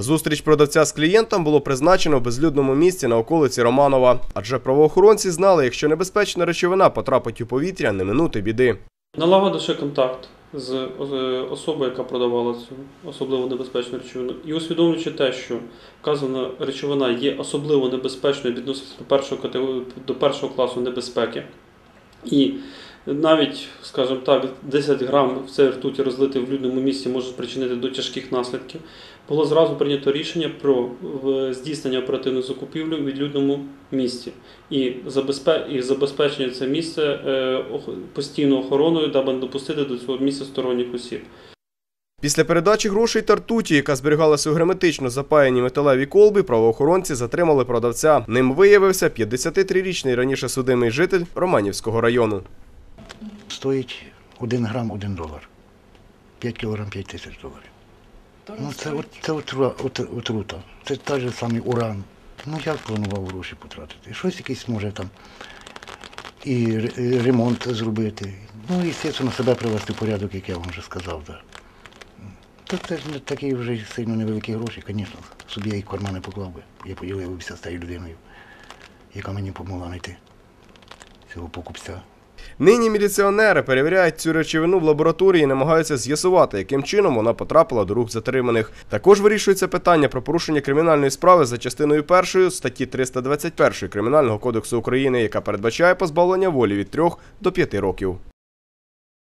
Зустріч продавця з клієнтом було призначено в безлюдному місці на околиці Романова, адже правоохоронці знали, якщо небезпечна речовина потрапить у повітря, не минути біди. Налагодивши контакт з е, особою, яка продавала цю особливо небезпечну речовину, і усвідомлюючи те, що вказана речовина є особливо небезпечною відноситься до першого до першого класу небезпеки, і навіть, скажімо так, 10 грам в цій ртуті розлити в людному місці може спричинити до тяжких наслідків, було зразу прийнято рішення про здійснення оперативної закупівлі в відлюдному місці і, забезпечення це місце е, постійною охороною, даби не допустити до цього місця сторонніх осіб. Після передачі грошей та ртуті, яка зберігалася у герметично запаяній металевій колбі, правоохоронці затримали продавця. Ним виявився 53-річний раніше судимий житель Романівського району. Стоїть 1 грам 1 долар. 5 кілограм 5 тисяч доларів. Ну це, це отрута. Це той же самий уран. Ну як планував гроші потратити? Щось якийсь може там і і ремонт зробити. Ну і звісно, себе привести в порядок, як я вам вже сказав. Да. То це ж не такі вже сильно невеликі гроші, звісно. Собі я їх в карман не поклав би. Я поділився з тією людиною, яка мені допомогла знайти цього покупця. Нині міліціонери перевіряють цю речовину в лабораторії і намагаються з'ясувати, яким чином вона потрапила до рук затриманих. Також вирішується питання про порушення кримінальної справи за частиною першої статті 321 Кримінального кодексу України, яка передбачає позбавлення волі від 3 до 5 років.